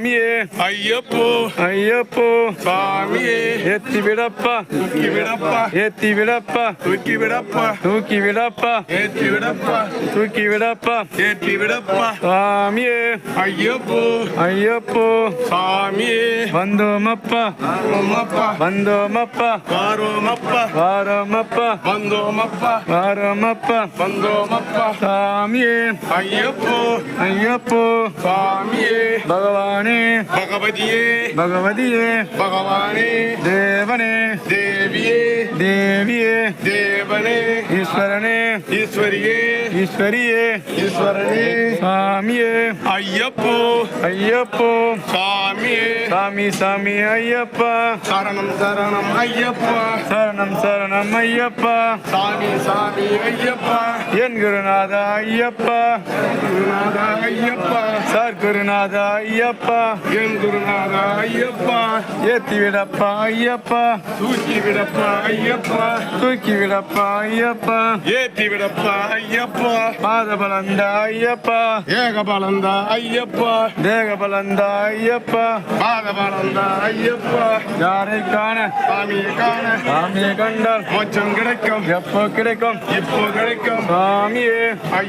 சாமியே ஐயப்போ. ஐயப்போ. சாமியே ஏத்தி விடப்பா. தூக்கி விடப்பா. ஏத்தி விடப்பா. தூக்கி விடப்பா. தூக்கி விடப்பா. ஏற்றி விடப்பா. தூக்கி விடப்பா. ஏற்றி விடப்பா. சாமியே ஐயப்போ. ஐயப்போ. சாமியே வந்தோமப்பா. அம்மாப்பா வந்தோமப்பா. வாரோமப்பா. வாரோமப்பா. வந்தோமப்பா. வாரோமப்பா. வந்தோமப்பா. சாமியே. ஐயப்போ. ஐயப்போ. சாமியே. பகவானே. பகவதியே. பகவதியே. பகவானே. தேவனே. தேவியே. தேவியே. தேவனே. ஈஸ்வரனே. ஈஸ்வரியே. ஈஸ்வரியே. ஈஸ்வரனே. சாமியே. ஐயப்போ. ஐயப்போ. சாமியே சாமி சாமி ஐயப்பா. சரணம் சரணம் ஐயப்பா. சரணம் சரணம் ஐயப்பா. சாமி சாமி ஐயப்பா. என் குருநாதா ஐயப்பா. குருநாதா ஐயப்பா சார் குருநாதா ஐயப்பா. என் குருநாதா ஐயப்பா. ஏத்தி விடப்பா ஐயப்பா. தூக்கி விடப்பா ஐயப்பா. தூக்கி விடப்பா ஐயப்பா. ஏத்தி விடப்பா ஐயப்பா. பாதபலந்த ஐயப்பா. ஏகபலந்த ஐயப்பா. தேகபலந்த ஐயப்பா. பாதபலந்த ஐயப்பா. யாரை காண? சாமியை காண. சாமியை கண்டால் மோட்சம் கிடைக்கும். எப்போ கிடைக்கும்? இப்போ கிடைக்கும். சாமியே ஐய